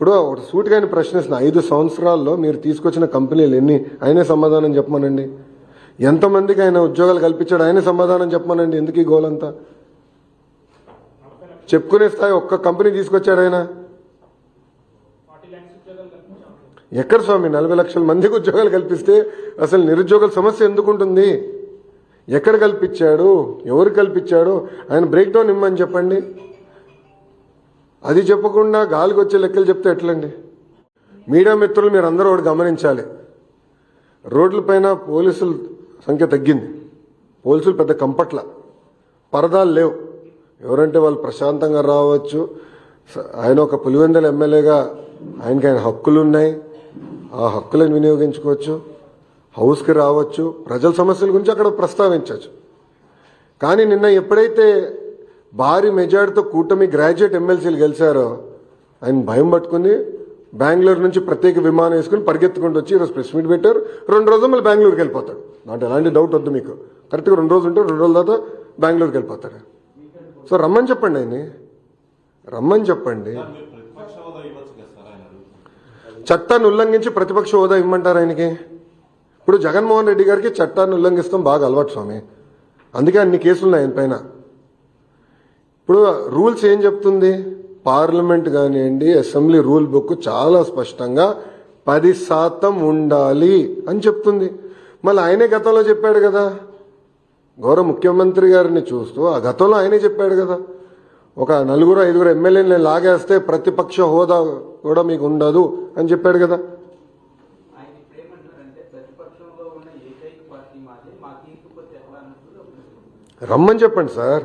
ఇప్పుడు ఒక సూటిగాని ప్రశ్నిస్తున్న ఐదు సంవత్సరాల్లో మీరు తీసుకొచ్చిన కంపెనీలు ఎన్ని? ఆయనే సమాధానం చెప్పమనండి. ఎంతమందికి ఆయన ఉద్యోగాలు కల్పించాడు ఆయనే సమాధానం చెప్పమనండి. ఎందుకు ఈ గోలంతా? చెప్పుకునే స్థాయి ఒక్క కంపెనీ తీసుకొచ్చాడు ఆయన. ఎక్కడ స్వామి? నలభై లక్షల మందికి ఉద్యోగాలు కల్పిస్తే అసలు నిరుద్యోగుల సమస్య ఎందుకు ఉంటుంది ఎక్కడ కల్పించాడు? ఎవరు కల్పించాడు? ఆయన బ్రేక్ డౌన్ ఇమ్మని చెప్పండి. అది చెప్పకుండా గాలికి వచ్చే లెక్కలు చెప్తే ఎట్లండి? మీడియా మిత్రులు మీరు అందరూ ఒకటి గమనించాలి. రోడ్లపైన పోలీసుల సంఖ్య తగ్గింది. పోలీసులు పెద్ద కంపట్ల. పరదాలు లేవు. ఎవరంటే వాళ్ళు ప్రశాంతంగా రావచ్చు. స- ఆయన ఒక పులివెందల ఎమ్మెల్యేగా ఆయనకి ఆయన హక్కులు ఉన్నాయి ఆ హక్కులను వినియోగించుకోవచ్చు. హౌస్కి రావచ్చు. ప్రజల సమస్యల గురించి అక్కడ ప్రస్తావించవచ్చు. కానీ నిన్న ఎప్పుడైతే భారీ మెజార్టీతో కూటమి గ్రాడ్యుయేట్ ఎమ్మెల్సీలు గెలిచారో. ఆయన భయం పట్టుకుని బెంగళూరు నుంచి ప్రత్యేక విమానం వేసుకుని పరిగెత్తుకుంటూ వచ్చి ఈరోజు ప్రెస్ మీట్ పెట్టారు. రెండు రోజులు మళ్ళీ బెంగళూరుకి వెళ్ళిపోతాడు. నాకు ఎలాంటి డౌట్ వద్దు మీకు. కరెక్ట్గా రెండు రోజులు ఉంటే రెండు రోజుల తర్వాత బెంగళూరుకి వెళ్ళిపోతాడు. సో రమ్మని చెప్పండి ఆయన్ని. రమ్మని చెప్పండి. చట్టాన్ని ఉల్లంఘించి ప్రతిపక్ష హోదా ఇమ్మంటారు ఆయనకి? ఇప్పుడు జగన్మోహన్ రెడ్డి గారికి చట్టాన్ని ఉల్లంఘిస్తాం బాగా అలవాటు స్వామి. అందుకే అన్ని కేసులు ఉన్నాయి ఆయన పైన. ఇప్పుడు రూల్స్ ఏం చెప్తుంది? పార్లమెంట్ కానివ్వండి అసెంబ్లీ రూల్ బుక్ చాలా స్పష్టంగా పది శాతం ఉండాలి అని చెప్తుంది. మళ్ళీ ఆయనే గతంలో చెప్పాడు కదా. గౌరవ ముఖ్యమంత్రి గారిని చూస్తూ ఆ గతంలో ఆయనే చెప్పాడు కదా. ఒక నలుగురు ఐదుగురు ఎమ్మెల్యేని లాగేస్తే ప్రతిపక్ష హోదా కూడా మీకు ఉండదు అని చెప్పాడు కదా. రమ్మని చెప్పండి sir.